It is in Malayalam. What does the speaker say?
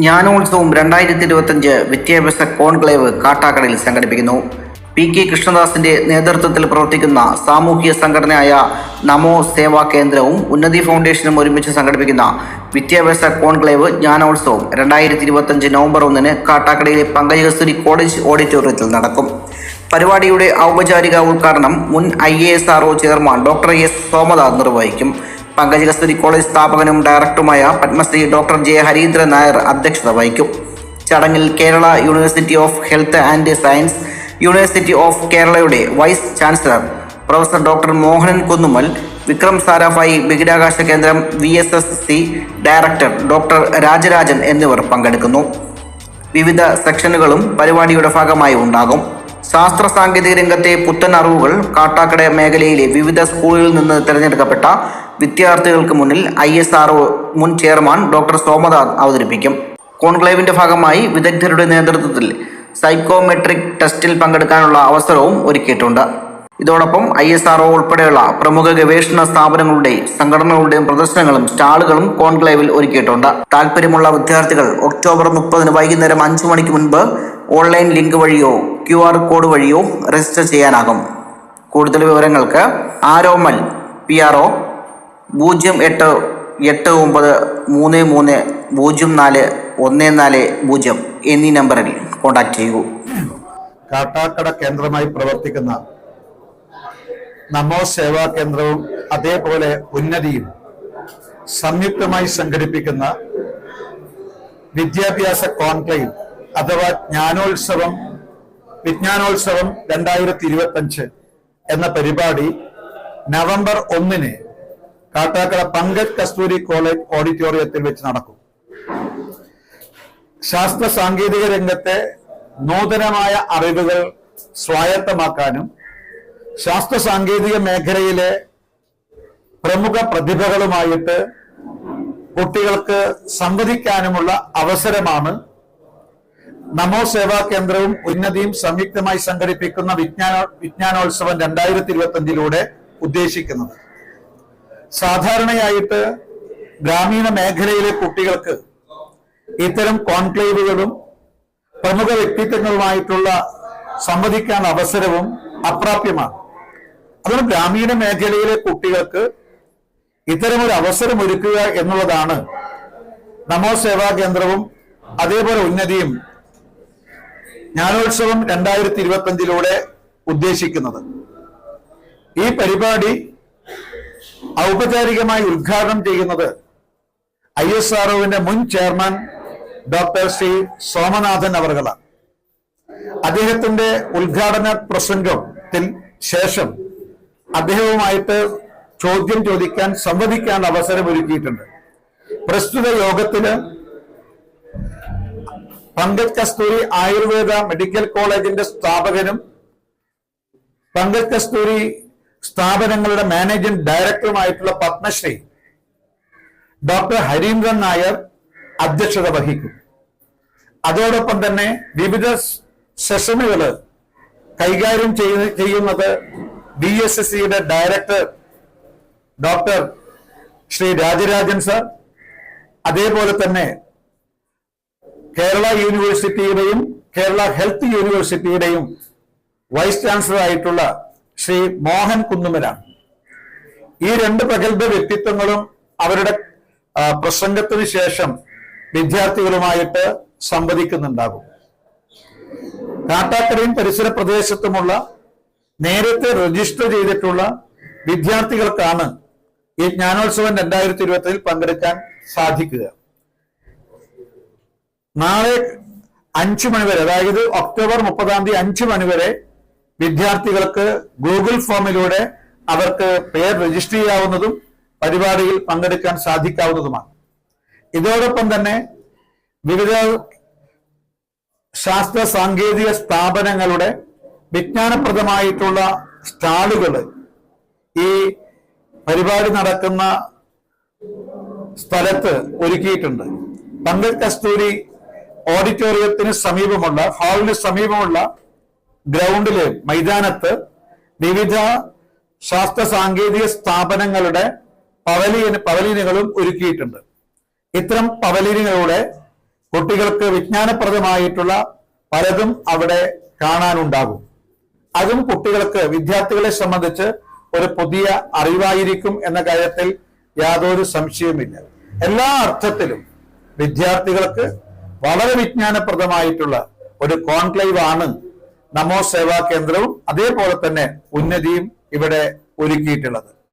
ജ്ഞാനോത്സവം രണ്ടായിരത്തി ഇരുപത്തഞ്ച് വിദ്യാഭ്യാസ കോൺക്ലേവ് കാട്ടാക്കടയിൽ സംഘടിപ്പിക്കുന്നു. പി കെ കൃഷ്ണദാസിന്റെ നേതൃത്വത്തിൽ പ്രവർത്തിക്കുന്ന സാമൂഹിക സംഘടനയായ നമോ സേവാ കേന്ദ്രവും ഉന്നതി ഫൗണ്ടേഷനും ഒരുമിച്ച് സംഘടിപ്പിക്കുന്ന വിദ്യാഭ്യാസ കോൺക്ലേവ് ജ്ഞാനോത്സവം രണ്ടായിരത്തി ഇരുപത്തഞ്ച് നവംബർ ഒന്നിന് കാട്ടാക്കടയിലെ പങ്കജകസ്തുരി കോളേജ് ഓഡിറ്റോറിയത്തിൽ നടക്കും. പരിപാടിയുടെ ഔപചാരിക ഉദ്ഘാടനം മുൻ I A S R chairman doctor S Somadas നിർവഹിക്കും. പങ്കജ കോളേജ് സ്ഥാപകനും ഡയറക്ടറുമായ പത്മശ്രീ ഡോക്ടർ ജെ ഹരീന്ദ്രൻ നായർ അധ്യക്ഷത വഹിക്കും. ചടങ്ങിൽ Kerala university of health and science university of കേരളയുടെ vice chancellor professor doctor Mohanan Kunnummal Vikram Sarabhai ബഹിരാകാശ കേന്ദ്രം V S S C director doctor Rajarajan എന്നിവർ പങ്കെടുക്കുന്നു. വിവിധ സെക്ഷനുകളും പരിപാടിയുടെ ഭാഗമായി ഉണ്ടാകും. ശാസ്ത്ര സാങ്കേതിക രംഗത്തെ പുത്തൻ അറിവുകൾ കാട്ടാക്കട മേഖലയിലെ വിവിധ സ്കൂളുകളിൽ നിന്ന് തിരഞ്ഞെടുക്കപ്പെട്ട വിദ്യാർത്ഥികൾക്ക് മുന്നിൽ ഐ എസ് ആർ മുൻ ചെയർമാൻ ഡോക്ടർ സോമനാഥ് അവതരിപ്പിക്കും. കോൺക്ലേവിന്റെ ഭാഗമായി വിദഗ്ധരുടെ നേതൃത്വത്തിൽ സൈക്കോമെട്രിക് ടെസ്റ്റിൽ പങ്കെടുക്കാനുള്ള അവസരവും ഒരുക്കിയിട്ടുണ്ട്. ഇതോടൊപ്പം ഐ എസ് ആർ ഉൾപ്പെടെയുള്ള പ്രമുഖ ഗവേഷണ സ്ഥാപനങ്ങളുടെയും സംഘടനകളുടെയും പ്രദർശനങ്ങളും സ്റ്റാളുകളും കോൺക്ലേവിൽ ഒരുക്കിയിട്ടുണ്ട്. താല്പര്യമുള്ള വിദ്യാർത്ഥികൾ ഒക്ടോബർ മുപ്പതിന് വൈകുന്നേരം അഞ്ചു മണിക്ക് മുൻപ് ഓൺലൈൻ ലിങ്ക് വഴിയോ ക്യു ആർ കോഡ് വഴിയോ രജിസ്റ്റർ ചെയ്യാനാകും. കൂടുതൽ വിവരങ്ങൾക്ക് ആരോമൽ പി ആർ ഒ പൂജ്യം എട്ട് എട്ട് ഒമ്പത് മൂന്ന് മൂന്ന് പൂജ്യം നാല് ഒന്ന് നാല് പൂജ്യം എന്നീ നമ്പറിൽ കോൺടാക്റ്റ് ചെയ്യൂ. കാട്ടാക്കട കേന്ദ്രമായി പ്രവർത്തിക്കുന്ന നമോ സേവാ കേന്ദ്രവും അതേപോലെ ഉന്നതിയും സംയുക്തമായി സംഘടിപ്പിക്കുന്ന വിദ്യാഭ്യാസ കോൺക്ലേവ് അഥവാ ജ്ഞാനോത്സവം വിജ്ഞാനോത്സവം രണ്ടായിരത്തി ഇരുപത്തഞ്ച് എന്ന പരിപാടി നവംബർ ഒന്നിന് കാട്ടാക്കട പങ്കജ് കസ്തൂരി കോളേജ് ഓഡിറ്റോറിയത്തിൽ വെച്ച് നടക്കും. ശാസ്ത്ര സാങ്കേതിക രംഗത്തെ നൂതനമായ അറിവുകൾ സ്വായത്തമാക്കാനും ശാസ്ത്ര സാങ്കേതിക മേഖലയിലെ പ്രമുഖ പ്രതിഭകളുമായിട്ട് കുട്ടികൾക്ക് സംവദിക്കാനുമുള്ള അവസരമാണ് നമോ സേവാ കേന്ദ്രവും ഉന്നതിയും സംയുക്തമായി സംഘടിപ്പിക്കുന്ന വിജ്ഞാന വിജ്ഞാനോത്സവം രണ്ടായിരത്തി ഇരുപത്തി അഞ്ചിലൂടെ ഉദ്ദേശിക്കുന്നത്. സാധാരണയായിട്ട് ഗ്രാമീണ മേഖലയിലെ കുട്ടികൾക്ക് ഇത്തരം കോൺക്ലേവുകളും പ്രമുഖ വ്യക്തിത്വങ്ങളുമായിട്ടുള്ള സംവദിക്കാൻ അവസരവും അപ്രാപ്യമാണ്. അതുകൊണ്ട് ഗ്രാമീണ മേഖലയിലെ കുട്ടികൾക്ക് ഇത്തരമൊരു അവസരം ഒരുക്കുക എന്നുള്ളതാണ് നമോ സേവാ കേന്ദ്രവും അതേപോലെ ഉന്നതിയും ജ്ഞാനോത്സവം രണ്ടായിരത്തി ഇരുപത്തി അഞ്ചിലൂടെ ഉദ്ദേശിക്കുന്നത്. ഈ പരിപാടി ഔപചാരികമായി ഉദ്ഘാടനം ചെയ്യുന്നത് ഐ എസ് ആർഒവിന്റെ മുൻ ചെയർമാൻ ഡോക്ടർ ശ്രീ സോമനാഥൻ അവർകളാണ്. അദ്ദേഹത്തിന്റെ ഉദ്ഘാടന പ്രസംഗത്തിൽ ശേഷം അദ്ദേഹവുമായിട്ട് ചോദ്യം ചോദിക്കാൻ സംവദിക്കാൻ അവസരം ഒരുക്കിയിട്ടുണ്ട് പ്രസ്തുത യോഗത്തിന് പങ്കജ് കസ്തൂരി ആയുർവേദ മെഡിക്കൽ കോളേജിന്റെ സ്ഥാപകനും പങ്കജ് കസ്തൂരി സ്ഥാപനങ്ങളുടെ മാനേജിംഗ് ഡയറക്ടറുമായിട്ടുള്ള പത്മശ്രീ ഡോക്ടർ ഹരീന്ദ്രൻ നായർ അധ്യക്ഷത വഹിക്കും. അതോടൊപ്പം തന്നെ വിവിധ സെഷനുകൾ കൈകാര്യം ചെയ്യുന്ന- ചെയ്യുന്നത് ബി എസ് എസ് സിയുടെ director doctor Shri Rajarajan sir. അതേപോലെ തന്നെ കേരള യൂണിവേഴ്സിറ്റിയുടെയും കേരള ഹെൽത്ത് യൂണിവേഴ്സിറ്റിയുടെയും വൈസ് ചാൻസലർ ആയിട്ടുള്ള ശ്രീ മോഹൻ കുന്നുമലാണ് ഈ രണ്ട് പ്രഗത്ഭ വ്യക്തിത്വങ്ങളും അവരുടെ പ്രസംഗത്തിന് ശേഷം വിദ്യാർത്ഥികളുമായിട്ട് സംവദിക്കുന്നുണ്ടാകും. കാട്ടാക്കരയും പരിസര പ്രദേശത്തുമുള്ള നേരത്തെ രജിസ്റ്റർ ചെയ്തിട്ടുള്ള വിദ്യാർത്ഥികൾക്കാണ് ഈ ജ്ഞാനോത്സവം രണ്ടായിരത്തി ഇരുപത്തിൽ പങ്കെടുക്കാൻ സാധിക്കുക. നാളെ അഞ്ചു മണിവരെ അതായത് ഒക്ടോബർ മുപ്പതാം തീയതി അഞ്ചു മണിവരെ വിദ്യാർത്ഥികൾക്ക് ഗൂഗിൾ ഫോമിലൂടെ അവർക്ക് പേര് രജിസ്റ്റർ ചെയ്യാവുന്നതും പരിപാടിയിൽ പങ്കെടുക്കാൻ സാധിക്കാവുന്നതുമാണ്. ഇതോടൊപ്പം തന്നെ വിവിധ ശാസ്ത്ര സാങ്കേതിക സ്ഥാപനങ്ങളുടെ വിജ്ഞാനപ്രദമായിട്ടുള്ള സ്റ്റാളുകൾ ഈ പരിപാടി നടക്കുന്ന സ്ഥലത്ത് ഒരുക്കിയിട്ടുണ്ട്. പങ്കൽ കസ്തൂരി ഓഡിറ്റോറിയത്തിന് സമീപമുള്ള ഹാളിന് സമീപമുള്ള ഗ്രൗണ്ടിൽ മൈതാനത്ത് വിവിധ ശാസ്ത്ര സാങ്കേതിക സ്ഥാപനങ്ങളുടെ പവലിയൻ പവലിയനുകളും ഒരുക്കിയിട്ടുണ്ട്. ഇത്തരം പവലിയനുകളുടെ കുട്ടികൾക്ക് വിജ്ഞാനപ്രദമായിട്ടുള്ള പലതും അവിടെ കാണാനുണ്ടാകും. അതും കുട്ടികൾക്ക് വിദ്യാർത്ഥികളെ സംബന്ധിച്ച് ഒരു പുതിയ അറിവായിരിക്കും എന്ന കാര്യത്തിൽ യാതൊരു സംശയവുമില്ല. എല്ലാ അർത്ഥത്തിലും വിദ്യാർത്ഥികൾക്ക് വളരെ വിജ്ഞാനപ്രദമായിട്ടുള്ള ഒരു കോൺക്ലേവ് ആണ് നമോ സേവാ കേന്ദ്രവും അതേപോലെ തന്നെ ഉന്നതിയും ഇവിടെ ഒരുക്കിയിട്ടുള്ളത്.